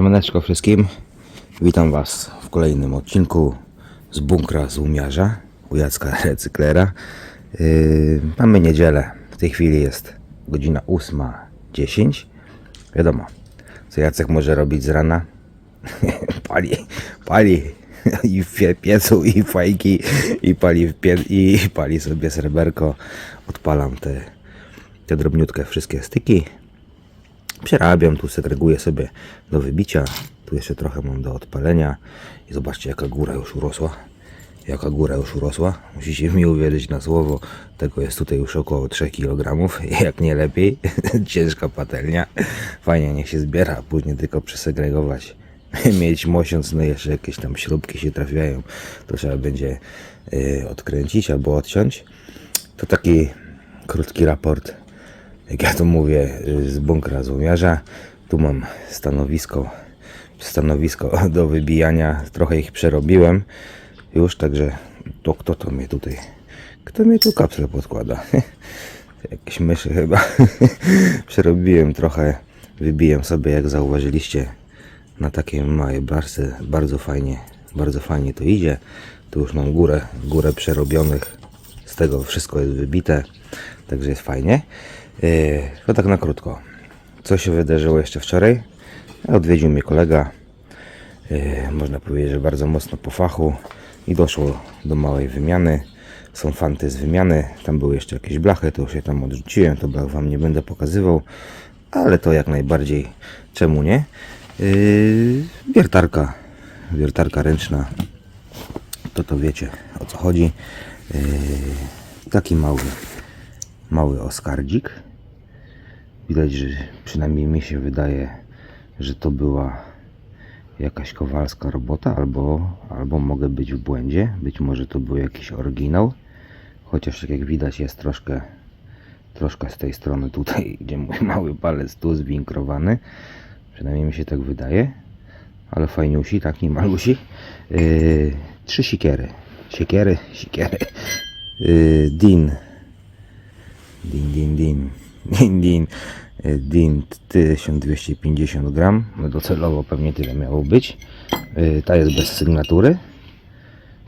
Siemaneczko wszystkim. Witam Was w kolejnym odcinku z bunkra z umiarza u Jacka Recyklera. Yy, mamy niedzielę. W tej chwili jest godzina 8.10. Wiadomo, co Jacek może robić z rana. pali, pali i w pie- piecu, i fajki, i pali, w pie, i pali sobie sreberko. Odpalam te, te drobniutkie wszystkie styki. Przerabiam, tu segreguję sobie do wybicia. Tu jeszcze trochę mam do odpalenia. I zobaczcie, jaka góra już urosła. Jaka góra już urosła. Musicie mi uwierzyć na słowo. Tego jest tutaj już około 3 kg. Jak nie lepiej. Ciężka patelnia. Fajnie, niech się zbiera. a Później tylko przesegregować. Mieć mosiąc, no jeszcze jakieś tam śrubki się trafiają. To trzeba będzie y, odkręcić albo odciąć. To taki krótki raport jak ja to mówię, y, z bunkra złomiarza. Tu mam stanowisko, stanowisko do wybijania. Trochę ich przerobiłem już, także to kto to mnie tutaj, kto mnie tu kapsle podkłada? Jakieś myszy chyba. Przerobiłem trochę, wybiłem sobie, jak zauważyliście, na takiej małej blaszce. Bardzo fajnie, bardzo fajnie to idzie. Tu już mam górę, górę przerobionych. Z tego wszystko jest wybite, także jest fajnie. Yy, to tak na krótko. Co się wydarzyło jeszcze wczoraj? Odwiedził mnie kolega. Yy, można powiedzieć, że bardzo mocno po fachu i doszło do małej wymiany. Są fanty z wymiany. Tam były jeszcze jakieś blachy, to już je tam odrzuciłem. To blach Wam nie będę pokazywał, ale to jak najbardziej czemu nie? Yy, wiertarka, wiertarka ręczna. To to wiecie o co chodzi. Taki mały, mały oskardzik. Widać, że przynajmniej mi się wydaje, że to była jakaś kowalska robota, albo, albo mogę być w błędzie. Być może to był jakiś oryginał. Chociaż tak jak widać jest troszkę, troszkę z tej strony tutaj, gdzie mój mały palec tu zwinkrowany. Przynajmniej mi się tak wydaje. Ale fajniusi, taki malusi. Yy, trzy sikiery. Siekiery, sikiery. Yy, din. Din, din, din. Din, din. Yy, Din 1250 gram. No docelowo pewnie tyle miało być. Yy, Ta jest bez sygnatury.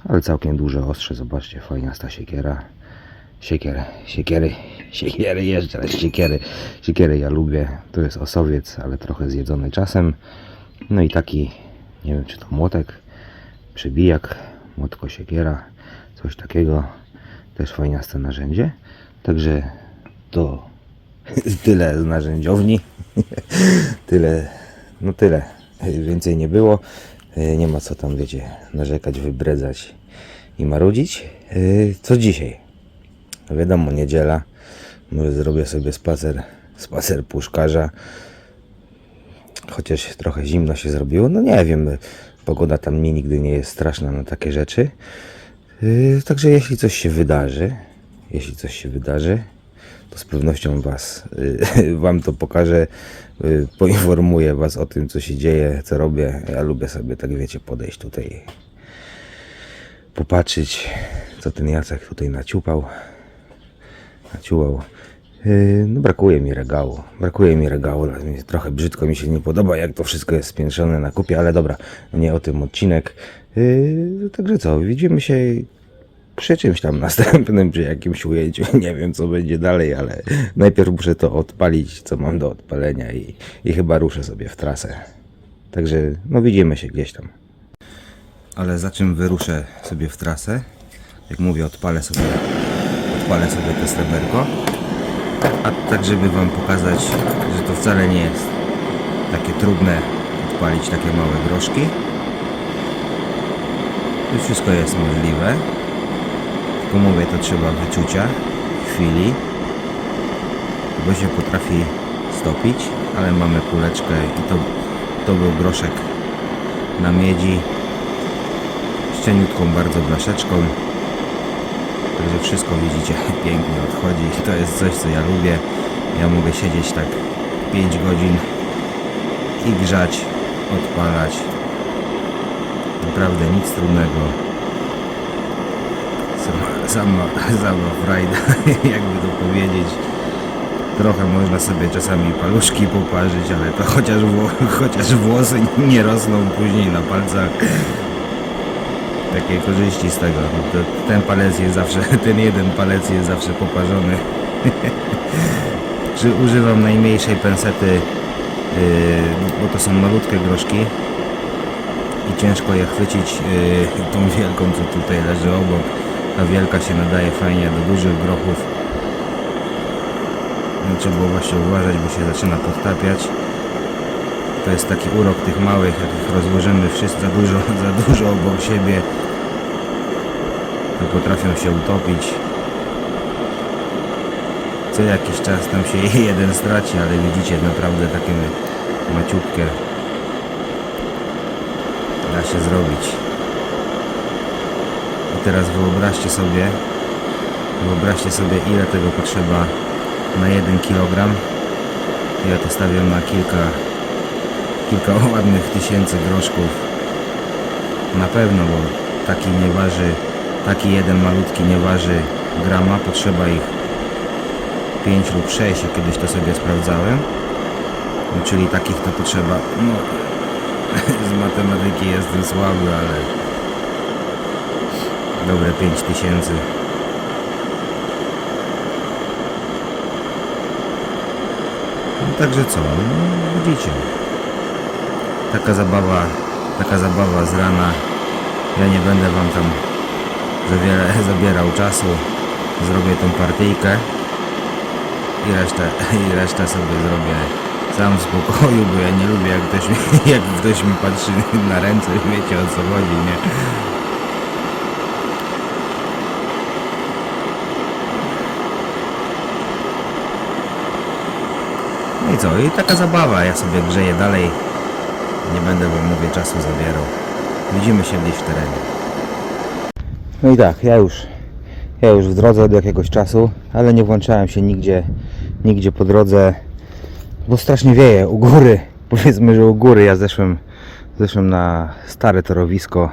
Ale całkiem duże ostrze. Zobaczcie, fajna ta siekiera. Siekiery, siekiery, siekiery, jeszcze raz siekiery. Siekiery ja lubię. To jest osowiec, ale trochę zjedzony czasem. No i taki, nie wiem czy to młotek, przybijak, młotko siekiera, coś takiego. Też fajnaste narzędzie. Także to tyle z narzędziowni. tyle, no tyle. Więcej nie było. Nie ma co tam, wiecie, narzekać, wybredzać i marudzić. Co dzisiaj? No wiadomo, niedziela. Może zrobię sobie spacer, spacer puszkarza. Chociaż trochę zimno się zrobiło. No nie wiem, pogoda tam mnie nigdy nie jest straszna na takie rzeczy. Yy, Także jeśli coś się wydarzy, jeśli coś się wydarzy, to z pewnością was, yy, wam to pokażę, yy, poinformuję was o tym, co się dzieje, co robię. Ja lubię sobie, tak wiecie, podejść tutaj, popatrzeć, co ten Jacek tutaj naciupał naciułał. Yy, No brakuje mi regału. Brakuje mi regału. Trochę brzydko mi się nie podoba, jak to wszystko jest spiętrzone na kupie, ale dobra, nie o tym odcinek. Także co, widzimy się przy czymś tam następnym, przy jakimś ujęciu. Nie wiem, co będzie dalej, ale najpierw muszę to odpalić, co mam do odpalenia i, i chyba ruszę sobie w trasę. Także, no widzimy się gdzieś tam. Ale za czym wyruszę sobie w trasę? Jak mówię, odpalę sobie odpalę sobie to sreberko. A tak, żeby Wam pokazać, że to wcale nie jest takie trudne odpalić takie małe groszki. To wszystko jest możliwe. Tylko mówię, to trzeba wyczucia, chwili, bo się potrafi stopić, ale mamy kuleczkę i to, to był groszek na miedzi z cieniutką bardzo blaszeczką. Także wszystko widzicie pięknie odchodzi. To jest coś co ja lubię. Ja mogę siedzieć tak 5 godzin i grzać, odpalać. Naprawdę nic trudnego. Sama, sama, frajda, jakby to powiedzieć. Trochę można sobie czasami paluszki poparzyć, ale to chociaż, chociaż włosy nie rosną później na palcach. Takie korzyści z tego. Ten palec jest zawsze, ten jeden palec jest zawsze poparzony. Czy używam najmniejszej pensety, yy, bo to są malutkie groszki i ciężko je chwycić yy, tą wielką, co tutaj leży obok. Ta wielka się nadaje fajnie do dużych grochów. No, trzeba było właśnie uważać, bo się zaczyna podtapiać. To jest taki urok tych małych, jak rozłożymy wszyscy za dużo, za dużo obok siebie, to potrafią się utopić. Co jakiś czas tam się jeden straci, ale widzicie, naprawdę takie maciutkie da się zrobić. Teraz wyobraźcie sobie, wyobraźcie sobie ile tego potrzeba na 1 kg. Ja to stawiam na kilka, kilka ładnych tysięcy groszków. Na pewno, bo taki nie waży, taki jeden malutki nie waży grama, potrzeba ich 5 lub 6, jak kiedyś to sobie sprawdzałem. No, czyli takich to potrzeba, no z matematyki jestem słaby, ale dobre 5 tysięcy. No, także co, no, widzicie. Taka zabawa, taka zabawa z rana. Ja nie będę wam tam za wiele zabierał czasu. Zrobię tą partyjkę i resztę, i resztę sobie zrobię sam w spokoju, bo ja nie lubię jak ktoś, mi- jak ktoś mi patrzy na ręce, wiecie o co chodzi, nie? No i co, i taka zabawa, ja sobie grzeję dalej, nie będę wam mówię czasu zabierał. Widzimy się gdzieś w terenie. No i tak, ja już, ja już w drodze od jakiegoś czasu, ale nie włączałem się nigdzie, nigdzie po drodze, bo strasznie wieje u góry. Powiedzmy, że u góry ja zeszłem, zeszłem na stare torowisko,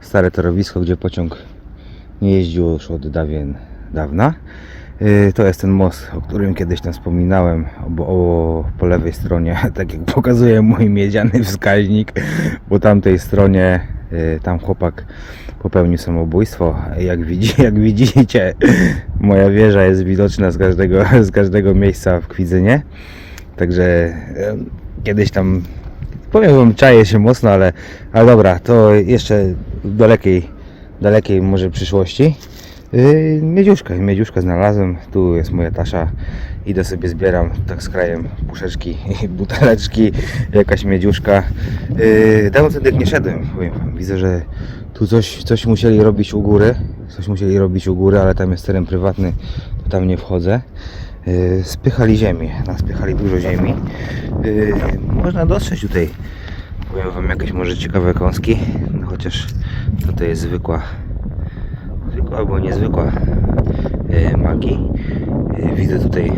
stare torowisko, gdzie pociąg nie jeździł już od dawien dawna. Yy, To jest ten most, o którym kiedyś tam wspominałem, bo o, po lewej stronie, tak jak pokazuje mój miedziany wskaźnik, po tamtej stronie yy, tam chłopak popełnił samobójstwo. Jak, widzi, jak widzicie, moja wieża jest widoczna z każdego, z każdego miejsca w Kwidzynie. Także em, kiedyś tam powiem wam, czaję się mocno, ale, ale dobra, to jeszcze w dalekiej, dalekiej może przyszłości. Yy, miedziuszkę, miedziuszkę znalazłem, tu jest moja tasza, idę sobie zbieram tak z krajem puszeczki i buteleczki, jakaś miedziuszka. Yy, dawno wtedy nie szedłem, powiem wam, widzę, że tu coś, coś musieli robić u góry, coś musieli robić u góry, ale tam jest teren prywatny, to tam nie wchodzę. Yy, spychali ziemię, naspychali dużo ziemi. Yy, można dostrzec tutaj, powiem wam, jakieś może ciekawe kąski, no chociaż to jest zwykła, zwykła albo niezwykła yy, magii. Yy, widzę tutaj,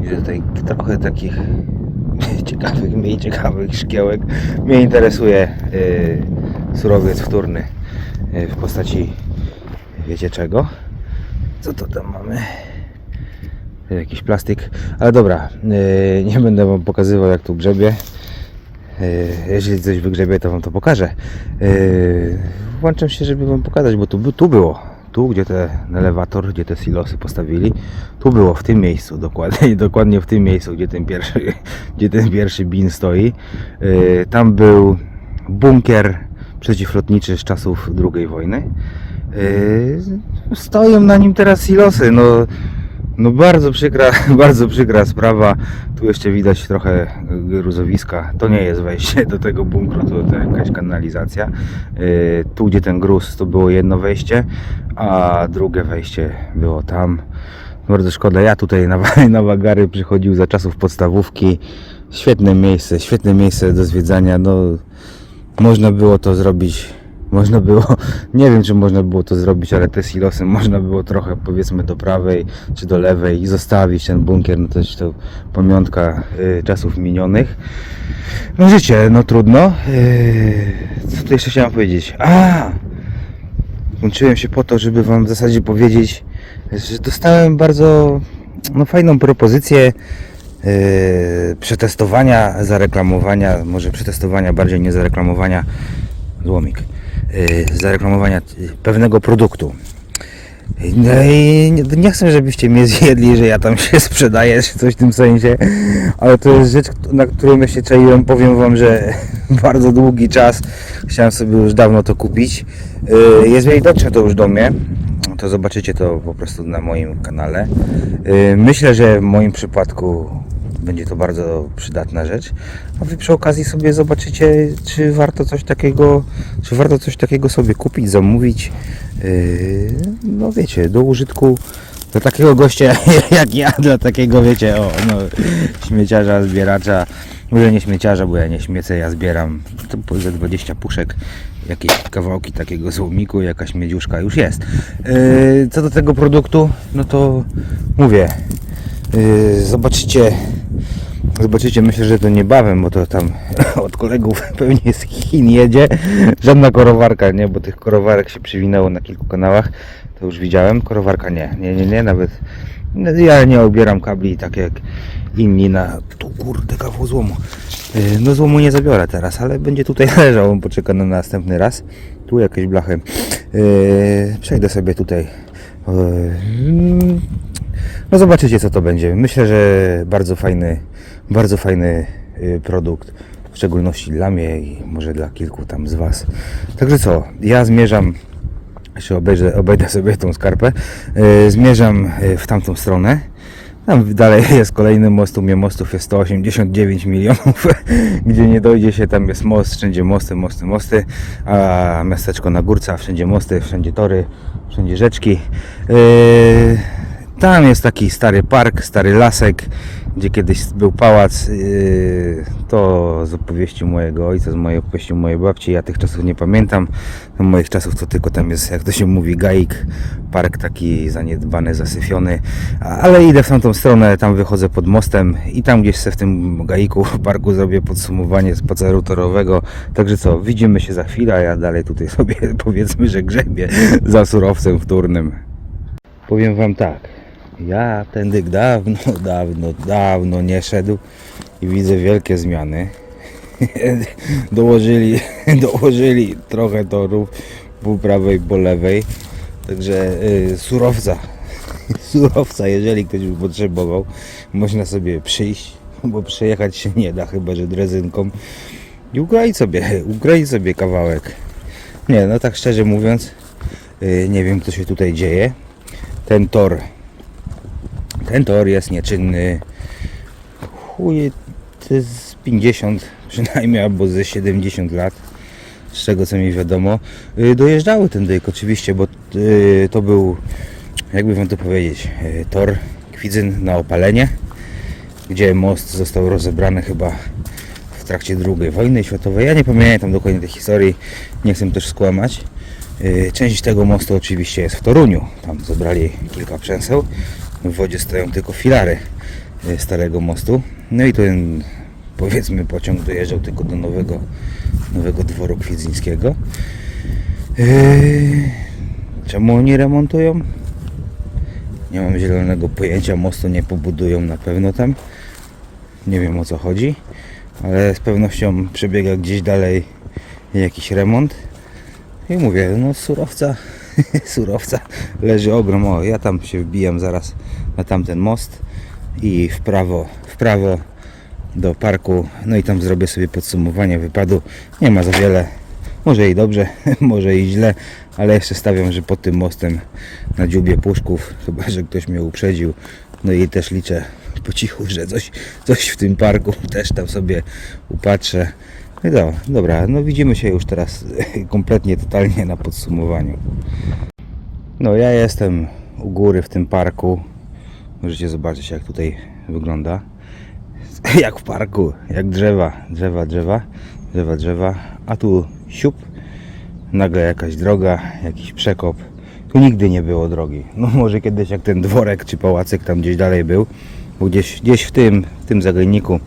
widzę tutaj trochę takich ciekawych, mniej ciekawych szkiełek. Mnie interesuje yy, surowiec wtórny w postaci, wiecie czego? Co to tam mamy? jakiś plastik, ale dobra, nie będę wam pokazywał jak tu grzebie. Jeśli coś wygrzebie, to wam to pokażę. Włączam się, żeby wam pokazać, bo tu, tu było. Tu, gdzie ten elewator, gdzie te silosy postawili, tu było, w tym miejscu, dokładnie, dokładnie w tym miejscu, gdzie ten pierwszy, gdzie ten pierwszy bin stoi. Yy, tam był bunkier przeciwlotniczy z czasów II wojny. Yy, stoją na nim teraz silosy, no no bardzo przykra, bardzo przykra sprawa. Tu jeszcze widać trochę gruzowiska. To nie jest wejście do tego bunkru, to, to jakaś kanalizacja. Yy, Tu gdzie ten gruz to było jedno wejście, a drugie wejście było tam. Bardzo szkoda. Ja tutaj na, na wagary przychodził za czasów podstawówki. Świetne miejsce, świetne miejsce do zwiedzania. No, można było to zrobić. Można było, nie wiem czy można było to zrobić, ale te silosy można było trochę powiedzmy do prawej czy do lewej i zostawić ten bunkier, no jest to pamiątka y, czasów minionych. No życie, no trudno. Y, co tu jeszcze chciałem powiedzieć? A! Łączyłem się po to, żeby wam w zasadzie powiedzieć, że dostałem bardzo no, fajną propozycję yy, przetestowania, zareklamowania, może przetestowania bardziej nie zareklamowania, złomik, zareklamowania yy, pewnego produktu. No i nie, chcę, żebyście mnie zjedli, że ja tam się sprzedaję, czy coś w tym sensie, ale to jest rzecz, na którą ja się czaiłem. Powiem Wam, że bardzo długi czas chciałem sobie już dawno to kupić. Yy, Jeżeli dotrze to już do mnie, to zobaczycie to po prostu na moim kanale. Myślę, że w moim przypadku będzie to bardzo przydatna rzecz. A Wy przy okazji sobie zobaczycie, czy warto coś takiego, czy warto coś takiego sobie kupić, zamówić. Yy, no wiecie, do użytku dla takiego gościa jak ja, dla takiego wiecie, o, no, śmieciarza, zbieracza, może nie śmieciarza, bo ja nie śmiecę, ja zbieram ze 20 puszek, jakieś kawałki takiego złomiku, jakaś miedziuszka już jest. Yy, co do tego produktu, no to mówię, yy, zobaczycie, zobaczycie, myślę, że to niebawem, bo to tam od kolegów pewnie z Chin jedzie, żadna korowarka, nie, bo tych korowarek się przywinęło na kilku kanałach, to już widziałem, korowarka nie, nie, nie, nie, nawet ja nie obieram kabli tak jak inni na, tu kurde kawał złomu, Yy, no złomu nie zabiorę teraz, ale będzie tutaj leżał, on poczeka na następny raz, tu jakieś blachy, Yy, przejdę sobie tutaj, Yy, no zobaczycie co to będzie. Myślę, że bardzo fajny, bardzo fajny y, produkt. W szczególności dla mnie i może dla kilku tam z Was. Także co, ja zmierzam, jeszcze obejrzę, obejdę sobie tą skarpę, y, zmierzam y, w tamtą stronę. Tam dalej jest kolejny most, u mnie mostów jest 189 milionów, gdzie nie dojdzie się, tam jest most, wszędzie mosty, mosty, mosty, a miasteczko na górce, a wszędzie mosty, wszędzie tory, wszędzie rzeczki. Yy, tam jest taki stary park, stary lasek, gdzie kiedyś był pałac. Yy, to z opowieści mojego ojca, z mojej opowieści mojej babci. Ja tych czasów nie pamiętam. Z moich czasów to tylko tam jest, jak to się mówi, gaik. Park taki zaniedbany, zasyfiony. Ale idę w tamtą stronę, tam wychodzę pod mostem i tam gdzieś se w tym gaiku, parku zrobię podsumowanie spaceru torowego. Także co, widzimy się za chwilę, a ja dalej tutaj sobie powiedzmy, że grzebię za surowcem wtórnym. Powiem wam tak, ja tędy dawno, dawno, dawno nie szedł i widzę wielkie zmiany. dołożyli, dołożyli trochę torów po prawej, po lewej. Także y, surowca, surowca, jeżeli ktoś by potrzebował, można sobie przyjść, bo przejechać się nie da, chyba że drezynką i ukroić sobie, ukroić sobie kawałek. Nie, no tak szczerze mówiąc, y, nie wiem co się tutaj dzieje. Ten tor ten tor jest nieczynny. Chuj, to jest 50 przynajmniej, albo ze 70 lat. Z tego co mi wiadomo. Y, Dojeżdżały ten dyk oczywiście, bo y, to był, jakby wam to powiedzieć, y, tor Kwidzyn na opalenie, gdzie most został rozebrany chyba w trakcie II wojny światowej. Ja nie pamiętam dokładnie tej historii, nie chcę też skłamać. Część tego mostu oczywiście jest w Toruniu. Tam zebrali kilka przęseł. W wodzie stoją tylko filary y, starego mostu. No i ten powiedzmy pociąg dojeżdżał tylko do nowego, nowego dworu kwidzyńskiego. Yy, Czemu oni remontują? Nie mam zielonego pojęcia. Mostu nie pobudują na pewno tam. Nie wiem o co chodzi, ale z pewnością przebiega gdzieś dalej jakiś remont. I mówię, no surowca, surowca leży ogrom. O, ja tam się wbijam zaraz na tamten most i w prawo, w prawo do parku. No i tam zrobię sobie podsumowanie wypadu. Nie ma za wiele. Może i dobrze, może i źle, ale jeszcze stawiam, że pod tym mostem na dziubie puszków, chyba że ktoś mnie uprzedził. No i też liczę po cichu, że coś, coś w tym parku też tam sobie upatrzę. No do, dobra, no widzimy się już teraz kompletnie, totalnie na podsumowaniu. No ja jestem u góry w tym parku. Możecie zobaczyć jak tutaj wygląda. Jak w parku, jak drzewa, drzewa, drzewa, drzewa, drzewa. A tu siup, nagle jakaś droga, jakiś przekop. Tu nigdy nie było drogi. No może kiedyś jak ten dworek czy pałacyk tam gdzieś dalej był, bo gdzieś, gdzieś w tym, w tym zagajniku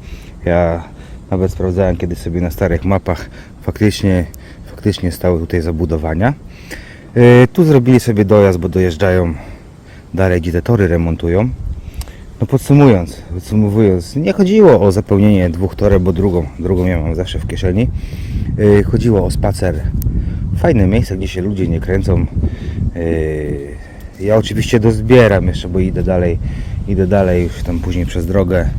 ja nawet sprawdzałem kiedyś sobie na starych mapach faktycznie, faktycznie stały tutaj zabudowania. Yy, tu zrobili sobie dojazd, bo dojeżdżają dalej, gdzie te tory remontują. No podsumując, podsumowując, nie chodziło o zapełnienie dwóch toreb, bo drugą, drugą ja mam zawsze w kieszeni. Yy, chodziło o spacer. Fajne miejsce, gdzie się ludzie nie kręcą. Yy, ja oczywiście dozbieram jeszcze, bo idę dalej, idę dalej już tam później przez drogę,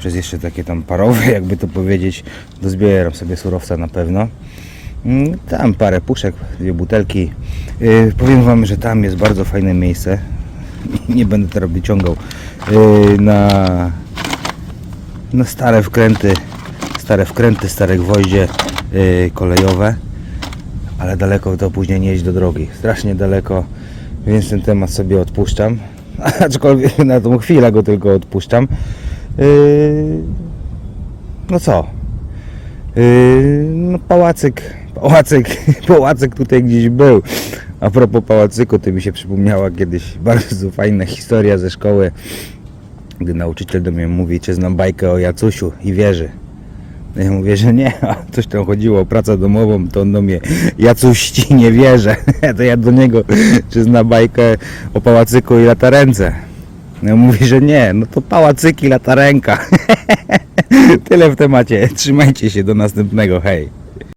przez jeszcze takie tam parowe, jakby to powiedzieć. Dozbieram sobie surowca na pewno. Mm, Tam parę puszek, dwie butelki. Yy, powiem Wam, że tam jest bardzo fajne miejsce. Nie będę teraz wyciągał yy, na, na stare wkręty, stare wkręty, stare gwoździe yy, kolejowe, ale daleko to później nie jeźdź do drogi. Strasznie daleko, więc ten temat sobie odpuszczam. Aczkolwiek na tą chwilę go tylko odpuszczam. Yy, no co? Yy, no pałacyk, pałacyk, pałacyk tutaj gdzieś był. A propos pałacyku, to mi się przypomniała kiedyś bardzo fajna historia ze szkoły, gdy nauczyciel do mnie mówi, czy znam bajkę o Jacusiu i. No Ja mówię, że nie, a coś tam chodziło o pracę domową, to on do mnie, Jacuś ci nie wierzę. To ja do niego, czy zna bajkę o pałacyku i latarence. No mówi, że nie, no to pałacyki, latarenka. Tyle w temacie. Trzymajcie się, do następnego, hej.